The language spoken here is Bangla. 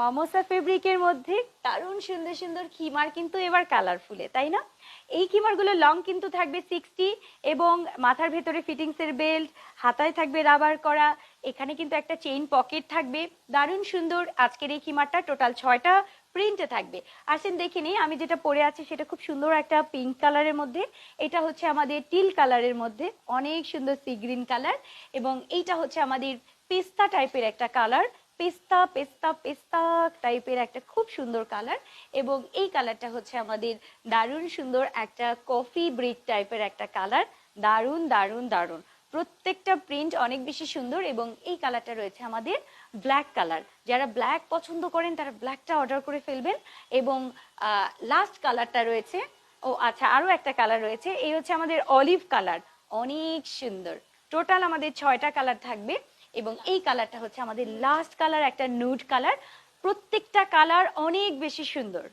মামোসা ফেব্রিকের মধ্যে দারুণ সুন্দর সুন্দর খিমার কিন্তু এবার কালারফুলে তাই না? এই খিমারগুলো লং কিন্তু থাকবে সিক্সটি এবং মাথার ভেতরে ফিটিংসের বেল্ট হাতায় থাকবে রাবার করা, এখানে কিন্তু একটা চেইন পকেট থাকবে। দারুণ সুন্দর আজকের এই খিমারটা টোটাল ছয়টা প্রিন্টে থাকবে। আসেন দেখে নিই, আমি যেটা পরে আছি সেটা খুব সুন্দর একটা পিঙ্ক কালারের মধ্যে। এটা হচ্ছে আমাদের টিল কালারের মধ্যে, অনেক সুন্দর সি গ্রিন কালার এবং এইটা হচ্ছে আমাদের পেস্তা টাইপের একটা কালার পেস্তা পেস্তা পেস্তা টাইপের একটা খুব সুন্দর কালার এবং এই কালারটা হচ্ছে আমাদের দারুণ সুন্দর একটা কফি ব্রিক টাইপের একটা কালার দারুণ দারুণ দারুণ। প্রত্যেকটা প্রিন্ট অনেক বেশি সুন্দর এবং এই কালারটা রয়েছে আমাদের ব্ল্যাক কালার যারা ব্ল্যাক পছন্দ করেন, তারা ব্ল্যাকটা অর্ডার করে ফেলবেন এবং লাস্ট কালারটা রয়েছে। ও আচ্ছা আরও একটা কালার রয়েছে। এই হচ্ছে আমাদের অলিভ কালার অনেক সুন্দর। টোটাল আমাদের ছয়টা কালার থাকবে। এবং এই কালারটা হচ্ছে আমাদের লাস্ট কালার একটা নুড কালার প্রত্যেকটা কালার অনেক বেশি সুন্দর।